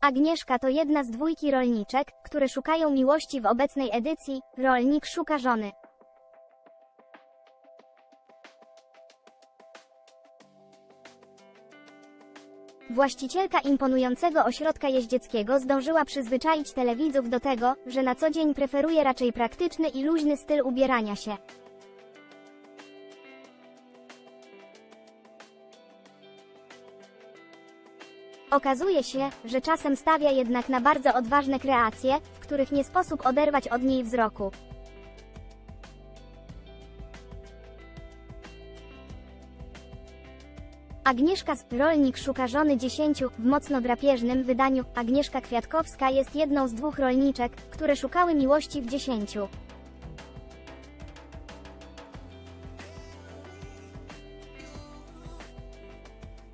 Agnieszka to jedna z dwójki rolniczek, które szukają miłości w obecnej edycji Rolnik szuka żony. Właścicielka imponującego ośrodka jeździeckiego zdążyła przyzwyczaić telewidzów do tego, że na co dzień preferuje raczej praktyczny i luźny styl ubierania się. Okazuje się, że czasem stawia jednak na bardzo odważne kreacje, w których nie sposób oderwać od niej wzroku. Agnieszka z Rolnik szuka żony dziesięciu w mocno drapieżnym wydaniu. Agnieszka Kwiatkowska jest jedną z dwóch rolniczek, które szukały miłości w dziesięciu.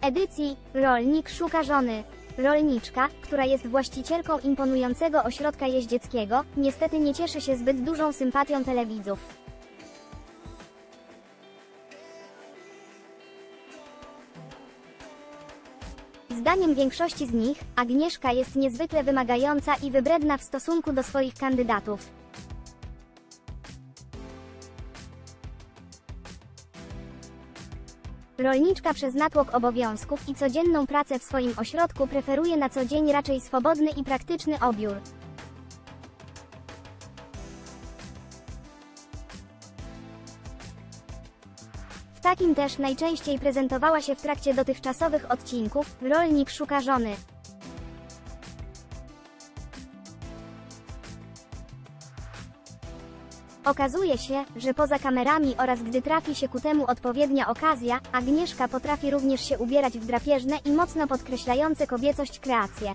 Edycji Rolnik szuka żony. Rolniczka, która jest właścicielką imponującego ośrodka jeździeckiego, niestety nie cieszy się zbyt dużą sympatią telewidzów. Zdaniem większości z nich, Agnieszka jest niezwykle wymagająca i wybredna w stosunku do swoich kandydatów. Rolniczka przez natłok obowiązków i codzienną pracę w swoim ośrodku preferuje na co dzień raczej swobodny i praktyczny obiór. W takim też najczęściej prezentowała się w trakcie dotychczasowych odcinków Rolnik szuka żony. Okazuje się, że poza kamerami oraz gdy trafi się ku temu odpowiednia okazja, Agnieszka potrafi również się ubierać w drapieżne i mocno podkreślające kobiecość kreacje.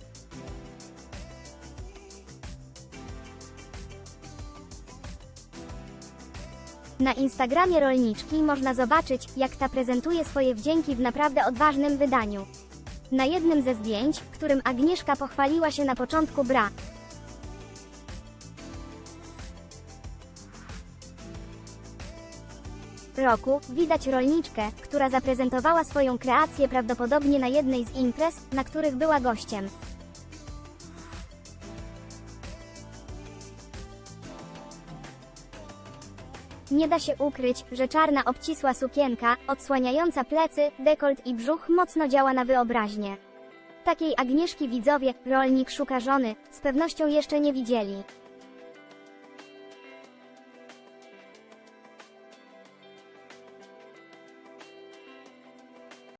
Na Instagramie rolniczki można zobaczyć, jak ta prezentuje swoje wdzięki w naprawdę odważnym wydaniu. Na jednym ze zdjęć, którym Agnieszka pochwaliła się na początku bra, roku widać rolniczkę, która zaprezentowała swoją kreację prawdopodobnie na jednej z imprez, na których była gościem. Nie da się ukryć, że czarna obcisła sukienka, odsłaniająca plecy, dekolt i brzuch mocno działa na wyobraźnię. Takiej Agnieszki widzowie, rolnik szuka żony, z pewnością jeszcze nie widzieli.